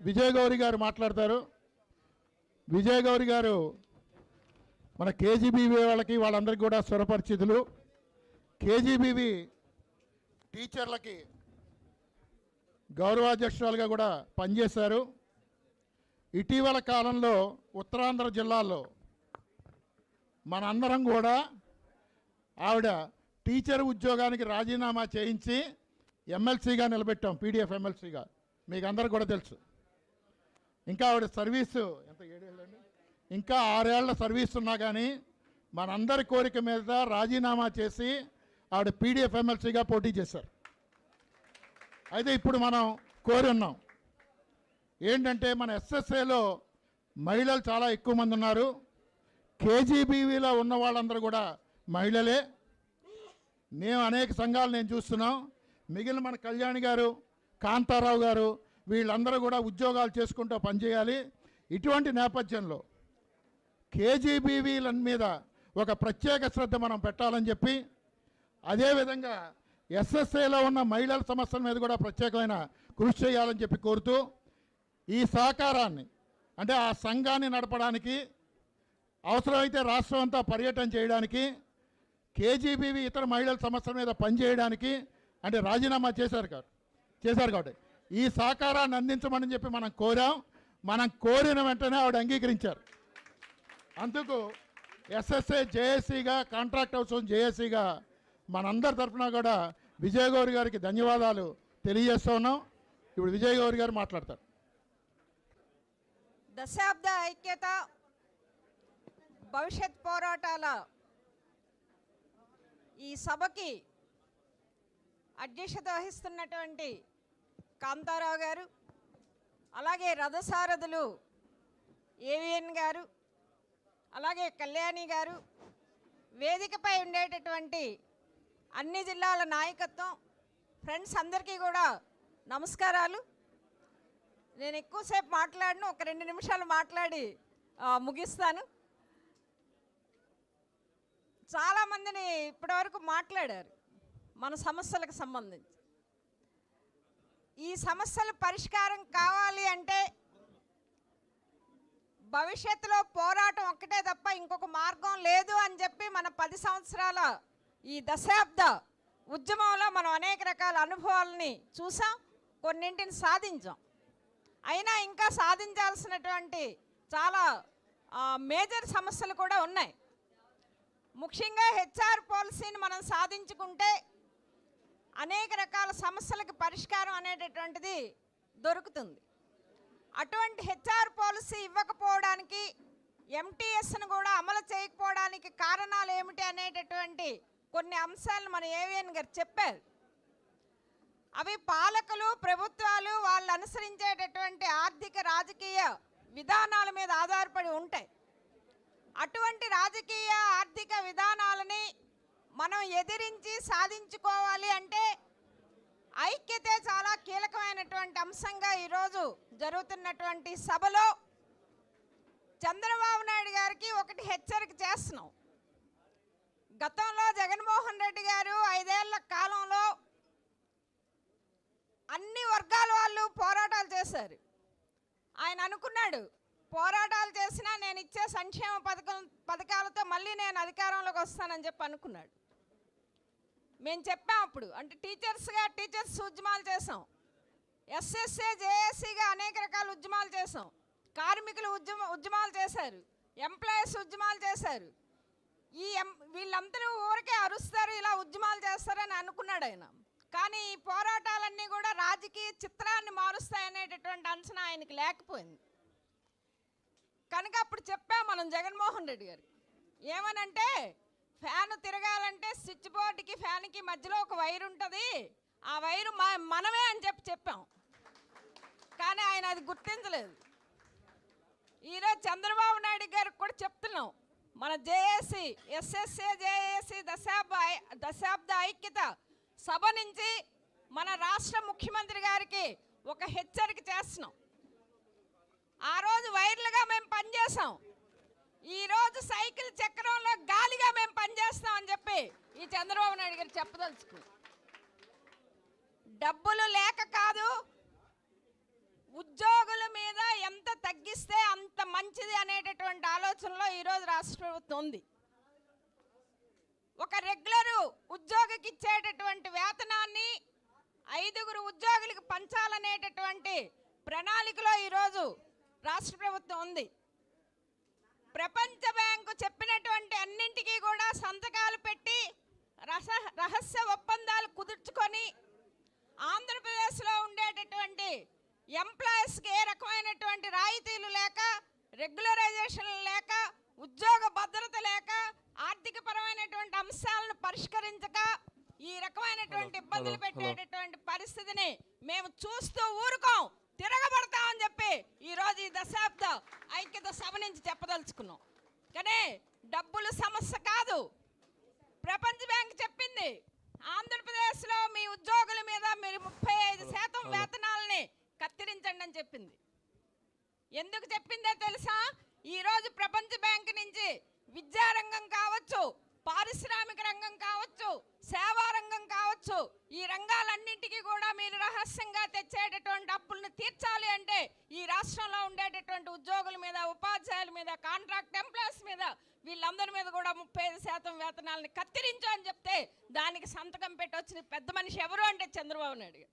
విజయగౌరి గారు మాట్లాడతారు. విజయగౌరి గారు మన కేజీబీవీ వాళ్ళకి వాళ్ళందరికీ కూడా స్వరపరిచితులు. కేజీబీవీ టీచర్లకి గౌరవాధ్యక్షురాలుగా కూడా పనిచేశారు. ఇటీవల కాలంలో ఉత్తరాంధ్ర జిల్లాల్లో మనందరం కూడా ఆవిడ టీచర్ ఉద్యోగానికి రాజీనామా చేయించి ఎమ్మెల్సీగా నిలబెట్టాం పీడిఎఫ్ ఎమ్మెల్సీగా. మీకు అందరికి కూడా తెలుసు. ఇంకా ఆవిడ సర్వీసు ఎంత ఏడేళ్ళండి? ఇంకా ఆరేళ్ళ సర్వీస్ ఉన్నా కానీ మనందరి కోరిక మీద రాజీనామా చేసి ఆవిడ పీడిఎఫ్ ఎమ్మెల్సీగా పోటీ చేశారు. అయితే ఇప్పుడు మనం కోరి ఉన్నాం. ఏంటంటే మన ఎస్ఎస్ఏలో మహిళలు చాలా ఎక్కువ మంది ఉన్నారు. కేజీబీవీలో ఉన్న వాళ్ళందరూ కూడా మహిళలే. మేము అనేక సంఘాలు నేను చూస్తున్నాం. మిగిలిన మన కళ్యాణి గారు కాంతారావు గారు వీళ్ళందరూ కూడా ఉద్యోగాలు చేసుకుంటూ పనిచేయాలి ఇటువంటి నేపథ్యంలో కేజీబీవీల మీద ఒక ప్రత్యేక శ్రద్ధ మనం పెట్టాలని చెప్పి అదేవిధంగా ఎస్ఎస్ఏలో ఉన్న మహిళల సమస్యల మీద కూడా ప్రత్యేకమైన కృషి చేయాలని చెప్పి కోరుతూ ఈ సహకారాన్ని అంటే ఆ సంఘాన్ని నడపడానికి అవసరమైతే రాష్ట్రం అంతా పర్యటన చేయడానికి కేజీబీవీ ఇతర మహిళల సమస్యల మీద పనిచేయడానికి అంటే రాజీనామా చేశారు కాదు చేశారు కాబట్టి. ఈ సహకారాన్ని అందించమని చెప్పి మనం కోరాం. మనం కోరిన వెంటనే ఆవిడ అంగీకరించారు. అందుకు ఎస్ఎస్ఏ జేఏసీగా కాంట్రాక్ట్ హౌస్ జేఏసీగా మనందరి తరఫున కూడా విజయ్ గౌరి గారికి ధన్యవాదాలు తెలియజేస్తూ ఉన్నాం. ఇప్పుడు విజయ్ గౌరి గారు మాట్లాడతారు. దశాబ్ద ఐక్యత భవిష్యత్ పోరాటాల ఈ సభకి అధ్యక్షత వహిస్తున్నటువంటి కాంతారావు గారు అలాగే రథసారథులు ఏవిఎన్ గారు అలాగే కళ్యాణి గారు వేదికపై ఉండేటటువంటి అన్ని జిల్లాల నాయకత్వం ఫ్రెండ్స్ అందరికీ కూడా నమస్కారాలు. నేను ఎక్కువసేపు మాట్లాడను ఒక రెండు నిమిషాలు మాట్లాడి ముగిస్తాను. చాలామందిని ఇప్పటివరకు మాట్లాడారు మన సమస్యలకు సంబంధించి. ఈ సమస్యలు పరిష్కారం కావాలి అంటే భవిష్యత్తులో పోరాటం ఒక్కటే తప్ప ఇంకొక మార్గం లేదు అని చెప్పి మన పది సంవత్సరాల ఈ దశాబ్ద ఉద్యమంలో మనం అనేక రకాల అనుభవాలని చూసాం కొన్నింటిని సాధించాం. అయినా ఇంకా సాధించాల్సినటువంటి చాలా మేజర్ సమస్యలు కూడా ఉన్నాయి. ముఖ్యంగా హెచ్ఆర్ పాలసీని మనం సాధించుకుంటే అనేక రకాల సమస్యలకు పరిష్కారం అనేటటువంటిది దొరుకుతుంది. అటువంటి హెచ్ఆర్ పాలసీ ఇవ్వకపోవడానికి ఎంటీఎస్ను కూడా అమలు చేయకపోవడానికి కారణాలు ఏమిటి అనేటటువంటి కొన్ని అంశాలను మన ఏవిఎన్ గారు చెప్పారు. అవి పాలకులు ప్రభుత్వాలు వాళ్ళు అనుసరించేటటువంటి ఆర్థిక రాజకీయ విధానాల మీద ఆధారపడి ఉంటాయి. అటువంటి రాజకీయ ఆర్థిక విధానాలని మనం ఎదిరించి సాధించుకోవాలి అంటే ఐక్యతే చాలా కీలకమైనటువంటి అంశంగా ఈరోజు జరుగుతున్నటువంటి సభలో చంద్రబాబు నాయుడు గారికి ఒకటి హెచ్చరిక చేస్తున్నాం. గతంలో జగన్మోహన్ రెడ్డి గారు ఐదేళ్ళ కాలంలో అన్ని వర్గాల వాళ్ళు పోరాటాలు చేశారు. ఆయన అనుకున్నాడు పోరాటాలు చేసినా నేను ఇచ్చే సంక్షేమ పథకం పథకాలతో మళ్ళీ నేను అధికారంలోకి వస్తానని చెప్పి అనుకున్నాడు. మేము చెప్పాం అప్పుడు. అంటే టీచర్స్గా టీచర్స్ ఉద్యమాలు చేసాం. ఎస్ఎస్ఏ జేఏసీగా అనేక రకాల ఉద్యమాలు చేసాం. కార్మికులు ఉద్యమ ఉద్యమాలు చేశారు. ఎంప్లాయీస్ ఉద్యమాలు చేశారు. ఈ ఎం వీళ్ళందరూ ఊరికే అరుస్తారు ఇలా ఉద్యమాలు చేస్తారని అనుకున్నాడు ఆయన. కానీ ఈ పోరాటాలన్నీ కూడా రాజకీయ చిత్రాన్ని మారుస్తాయనేటటువంటి అంచనా ఆయనకి లేకపోయింది. కనుక అప్పుడు చెప్పాం మనం జగన్మోహన్ రెడ్డి గారు ఏమనంటే ఫ్యాన్ తిరగాలంటే స్విచ్ బోర్డుకి ఫ్యాన్కి మధ్యలో ఒక వైర్ ఉంటుంది. ఆ వైరు మా మనమే అని చెప్పి చెప్పాం. కానీ ఆయన అది గుర్తించలేదు. ఈరోజు చంద్రబాబు నాయుడు గారికి కూడా చెప్తున్నాం. మన జేఏసీ ఎస్ఎస్ఏ జేఏసీ దశాబ్ద దశాబ్ద ఐక్యత సభ నుంచి మన రాష్ట్ర ముఖ్యమంత్రి గారికి ఒక హెచ్చరిక చేస్తున్నాం. ఆ రోజు వైర్లుగా మేము పనిచేసాం ఈరోజు సైకిల్ చక్రంలో గాలిగా మేము పనిచేస్తాం అని చెప్పి ఈ చంద్రబాబు నాయుడు గారు చెప్పదలుచుకు డబ్బులు లేక కాదు ఉద్యోగుల మీద ఎంత తగ్గిస్తే అంత మంచిది అనేటటువంటి ఆలోచనలో ఈరోజు రాష్ట్ర ప్రభుత్వం ఉంది. ఒక రెగ్యులర్ ఉద్యోగికి ఇచ్చేటటువంటి వేతనాన్ని ఐదుగురు ఉద్యోగులకు పంచాలనేటటువంటి ప్రణాళికలో ఈరోజు రాష్ట్ర ప్రభుత్వం ఉంది. ప్రపంచ బ్యాంకు చెప్పినటువంటి అన్నింటికీ కూడా సంతకాలు పెట్టి రస రహస్య ఒప్పందాలు కుదుర్చుకొని ఆంధ్రప్రదేశ్లో ఉండేటటువంటి ఎంప్లాయీస్కి ఏ రకమైనటువంటి రాయితీలు లేక రెగ్యులరైజేషన్లు లేక ఉద్యోగ భద్రత లేక ఆర్థిక పరమైనటువంటి అంశాలను పరిష్కరించక ఈ రకమైనటువంటి ఇబ్బందులు పెట్టేటటువంటి పరిస్థితిని మేము చూస్తూ ఊరుకోం. తిరగబడతామని చెప్పి ఈరోజు ఈ దశాబ్ద ఐక్యత సభ నుంచి చెప్పదలుచుకున్నాం. కానీ డబ్బుల సమస్య కాదు. ప్రపంచ బ్యాంక్ చెప్పింది ఆంధ్రప్రదేశ్లో మీ ఉద్యోగుల మీద మీరు ముప్పై ఐదు శాతం. వేతనాలని కత్తిరించండి అని చెప్పింది. ఎందుకు చెప్పిందో తెలుసా? ఈరోజు ప్రపంచ బ్యాంక్ నుంచి విద్యారంగం కావచ్చు పారిశ్రామిక రంగం కావచ్చు సేవా రంగం కావచ్చు ఈ రంగాలన్నింటికీ కూడా మీరు రహస్యంగా తెచ్చేటటువంటి అప్పులను తీర్చాలి అంటే ఈ రాష్ట్రంలో ఉండేటటువంటి ఉద్యోగుల మీద ఉపాధ్యాయుల మీద కాంట్రాక్ట్ ఎంప్లాయీస్ మీద వీళ్ళందరి మీద కూడా ముప్పై ఐదు శాతం వేతనాలను కత్తిరించు అని చెప్తే దానికి సంతకం పెట్టొచ్చిన పెద్ద మనిషి ఎవరు అంటే చంద్రబాబు నాయుడు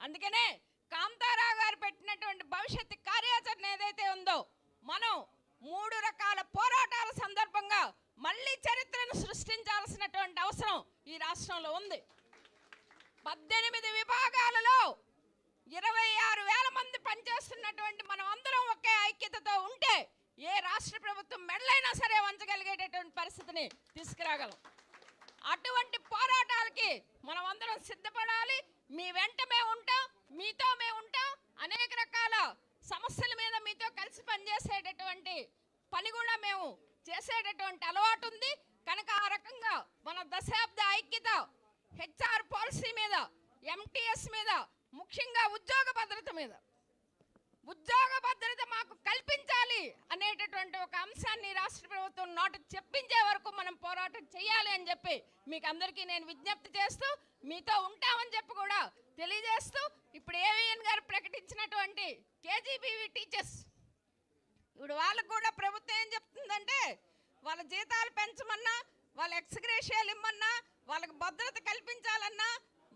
అందుకనే కాంతారావు గారు పెట్టినటువంటి భవిష్యత్తు కార్యాచరణ ఏదైతే ఉందో మనం మూడు రకాల పోరాటాల సందర్భంగా మళ్ళీ చరిత్రను సృష్టించాల్సినటువంటి అవసరం ఈ రాష్ట్రంలో ఉంది పద్దెనిమిది విభాగాలలో ఇరవై ఆరు వేల మంది పనిచేస్తున్నటువంటి మనం అందరం ఒకే ఐక్యతతో ఉంటే ఏ రాష్ట్ర ప్రభుత్వం మెడలైనా సరే వంచగలిగేటటువంటి పరిస్థితిని తీసుకురాగలం. అటువంటి పోరాటాలకి మనం అందరం సిద్ధపడాలి. మీ వెంట మేము ఉంటాం మీతో మేము ఉంటాం. అనేక రకాల సమస్యల మీద మీతో కలిసి పనిచేసేటటువంటి పని కూడా మేము చేసేటటువంటి అలవాటు ఉంది. కనుక ఆ రకంగా మన దశాబ్ద ఐక్యత హెచ్ఆర్ పాలసీ మీద ఎంటీఎస్ మీద ముఖ్యంగా ఉద్యోగ భద్రత మీద. ఉద్యోగ భద్రత మాకు కల్పించాలి అనేటటువంటి ఒక అంశాన్ని రాష్ట్ర ప్రభుత్వం నోట చెప్పించే వరకు మనం పోరాటం చేయాలి అని చెప్పి మీకు అందరికీ నేను విజ్ఞప్తి చేస్తూ మీతో ఉంటామని చెప్పి కూడా తెలియజేస్తూ ఇప్పుడు ఏవిఎన్ గారు ప్రకటించినటువంటి కేజీబీవీ టీచర్స్ ఇప్పుడు వాళ్ళకు కూడా ప్రభుత్వం ఏం చెప్తుందంటే వాళ్ళ జీతాలు పెంచమన్నా వాళ్ళ ఎక్స్గ్రేషియాలు ఇమ్మన్నా వాళ్ళకి భద్రత కల్పించాలన్నా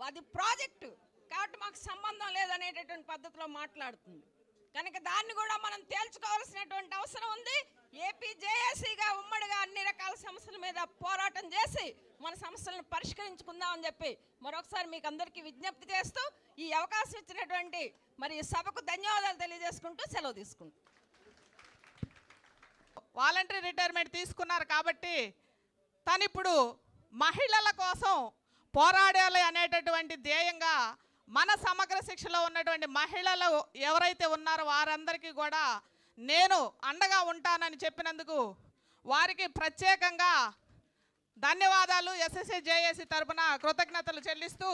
అది ప్రాజెక్టు. కాబట్టి మాకు సంబంధం లేదనేటటువంటి పద్ధతిలో మాట్లాడుతుంది. కనుక దాన్ని కూడా మనం తేల్చుకోవాల్సినటువంటి అవసరం ఉంది. ఏపీ జేఏసీగా ఉమ్మడిగా అన్ని రకాల సమస్యల మీద పోరాటం చేసి మన సమస్యలను పరిష్కరించుకుందామని చెప్పి మరొకసారి మీకు అందరికీ విజ్ఞప్తి చేస్తూ ఈ అవకాశం ఇచ్చినటువంటి మరి సభకు ధన్యవాదాలు తెలియజేసుకుంటూ సెలవు తీసుకుంటాం వాలంటరీ రిటైర్మెంట్ తీసుకున్నారు కాబట్టి తను ఇప్పుడు మహిళల కోసం పోరాడాలి అనేటటువంటి ధ్యేయంగా మన సమగ్ర శిక్షలో ఉన్నటువంటి మహిళలు ఎవరైతే ఉన్నారో వారందరికీ కూడా నేను అండగా ఉంటానని చెప్పినందుకు వారికి ప్రత్యేకంగా ధన్యవాదాలు. ఎస్ఎస్ఏ జేఏసీ తరపున కృతజ్ఞతలు చెల్లిస్తూ